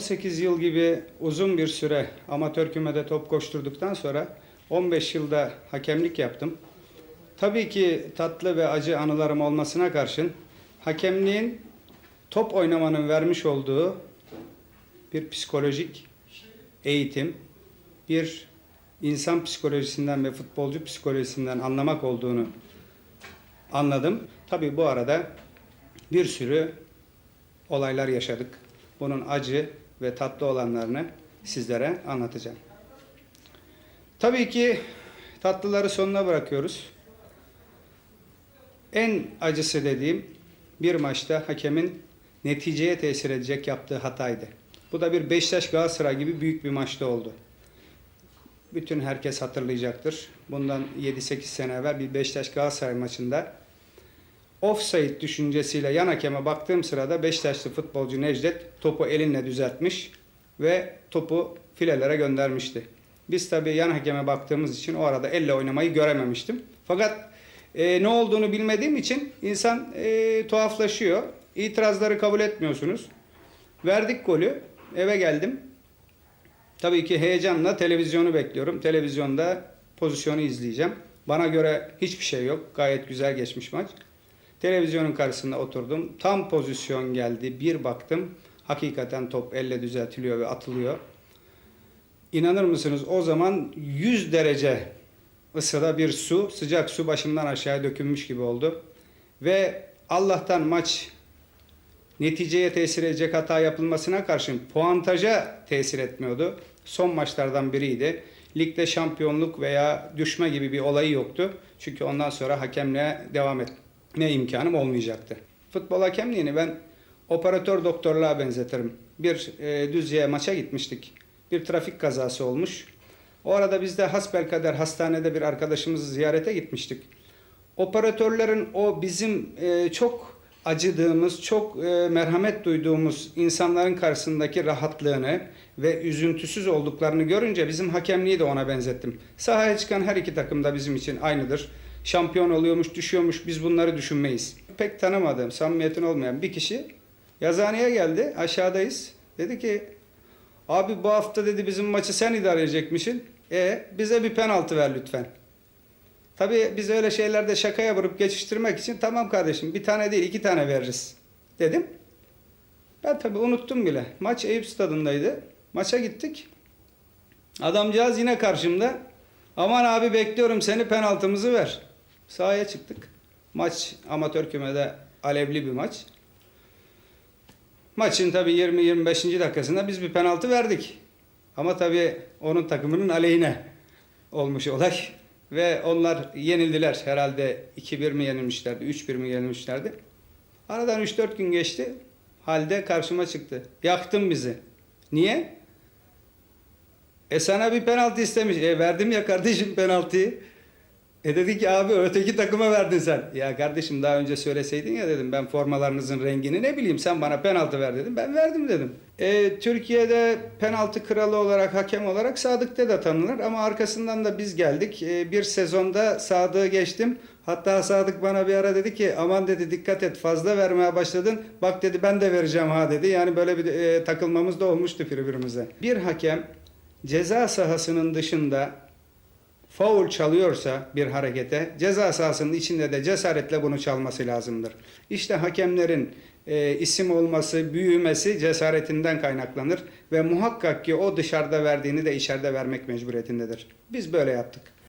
18 yıl gibi uzun bir süre amatör kümede top koşturduktan sonra 15 yılda hakemlik yaptım. Tabii ki tatlı ve acı anılarım olmasına karşın hakemliğin top oynamanın vermiş olduğu bir psikolojik eğitim, bir insan psikolojisinden ve futbolcu psikolojisinden anlamak olduğunu anladım. Tabii bu arada bir sürü olaylar yaşadık. Bunun acı ve tatlı olanlarını sizlere anlatacağım. Tabii ki tatlıları sonuna bırakıyoruz. En acısı dediğim bir maçta hakemin neticeye tesir edecek yaptığı hataydı. Bu da bir Beşiktaş Galatasaray gibi büyük bir maçta oldu. Bütün herkes hatırlayacaktır. Bundan 7-8 sene evvel bir Beşiktaş Galatasaray maçında offside düşüncesiyle yan hakeme baktığım sırada Beşiktaşlı futbolcu Necdet topu elinle düzeltmiş ve topu filelere göndermişti. Biz tabii yan hakeme baktığımız için o arada elle oynamayı görememiştim. Fakat e, ne olduğunu bilmediğim için insan e, tuhaflaşıyor. İtirazları kabul etmiyorsunuz. Verdik golü. Eve geldim. Tabii ki heyecanla televizyonu bekliyorum. Televizyonda pozisyonu izleyeceğim. Bana göre hiçbir şey yok. Gayet güzel geçmiş maç. Televizyonun karşısında oturdum. Tam pozisyon geldi. Bir baktım. Hakikaten top elle düzeltiliyor ve atılıyor. İnanır mısınız o zaman 100 derece ısıda bir su, sıcak su başımdan aşağıya dökülmüş gibi oldu. Ve Allah'tan maç neticeye tesir edecek hata yapılmasına karşın puantaja tesir etmiyordu. Son maçlardan biriydi. Ligde şampiyonluk veya düşme gibi bir olayı yoktu. Çünkü ondan sonra hakemle devam etme imkanım olmayacaktı. Futbol hakemliğini ben operatör doktorluğa benzetirim. Bir e, Düzce'ye maça gitmiştik. Bir trafik kazası olmuş. O arada biz de hasbelkader hastanede bir arkadaşımızı ziyarete gitmiştik. Operatörlerin o bizim e, çok acıdığımız, çok e, merhamet duyduğumuz insanların karşısındaki rahatlığını ve üzüntüsüz olduklarını görünce bizim hakemliği de ona benzettim. Sahaya çıkan her iki takım da bizim için aynıdır. Şampiyon oluyormuş, düşüyormuş biz bunları düşünmeyiz. Pek tanımadığım, samimiyetin olmayan bir kişi yazıhaneye geldi. Aşağıdayız. Dedi ki abi bu hafta dedi bizim maçı sen idare edecekmişsin. E bize bir penaltı ver lütfen. Tabii biz öyle şeylerde şakaya vurup geçiştirmek için tamam kardeşim bir tane değil iki tane veririz dedim. Ben tabii unuttum bile. Maç Eyüp stadındaydı. Maça gittik. Adamcağız yine karşımda. Aman abi bekliyorum seni penaltımızı ver. Sahaya çıktık. Maç amatör kümede alevli bir maç. Maçın tabii 20-25. dakikasında biz bir penaltı verdik. Ama tabii onun takımının aleyhine olmuş olay. Ve onlar yenildiler. Herhalde 2-1 mi yenilmişlerdi, 3-1 mi yenilmişlerdi. Aradan 3-4 gün geçti. Halde karşıma çıktı. Yaktın bizi. Niye? E sana bir penaltı istemiş. E verdim ya kardeşim penaltıyı. E dedi ki abi öteki takıma verdin sen. Ya kardeşim daha önce söyleseydin ya dedim ben formalarınızın rengini ne bileyim sen bana penaltı ver dedim. Ben verdim dedim. E, Türkiye'de penaltı kralı olarak hakem olarak Sadık Dede tanınır ama arkasından da biz geldik. E, bir sezonda Sadık'ı geçtim. Hatta Sadık bana bir ara dedi ki aman dedi dikkat et fazla vermeye başladın. Bak dedi ben de vereceğim ha dedi. Yani böyle bir e, takılmamız da olmuştu birbirimize. Bir hakem ceza sahasının dışında faul çalıyorsa bir harekete ceza sahasının içinde de cesaretle bunu çalması lazımdır. İşte hakemlerin e, isim olması, büyümesi cesaretinden kaynaklanır ve muhakkak ki o dışarıda verdiğini de içeride vermek mecburiyetindedir. Biz böyle yaptık.